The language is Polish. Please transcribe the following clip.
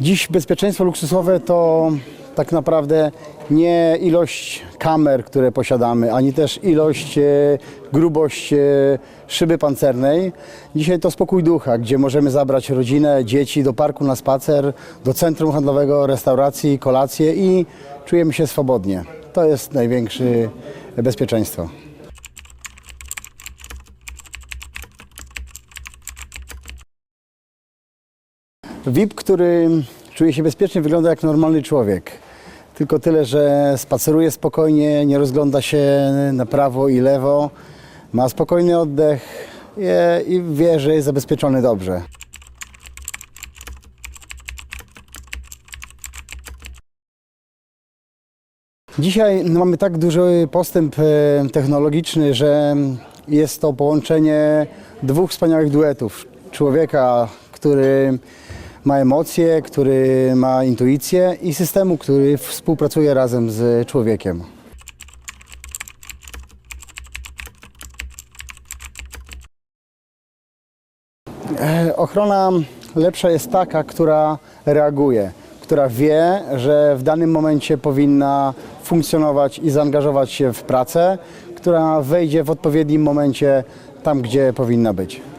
Dziś bezpieczeństwo luksusowe to tak naprawdę nie ilość kamer, które posiadamy, ani też ilość, e, grubość e, szyby pancernej. Dzisiaj to spokój ducha, gdzie możemy zabrać rodzinę, dzieci do parku na spacer, do centrum handlowego, restauracji, kolację i czujemy się swobodnie. To jest największe bezpieczeństwo. VIP, który czuje się bezpiecznie, wygląda jak normalny człowiek. Tylko tyle, że spaceruje spokojnie, nie rozgląda się na prawo i lewo, ma spokojny oddech i wie, że jest zabezpieczony dobrze. Dzisiaj mamy tak duży postęp e, technologiczny, że jest to połączenie dwóch wspaniałych duetów. Człowieka, który ma emocje, który ma intuicję i systemu, który współpracuje razem z człowiekiem. E, Ochrona lepsza jest taka, która reaguje, która wie, że w danym momencie powinna funkcjonować i zaangażować się w pracę, która wejdzie w odpowiednim momencie tam, gdzie powinna być.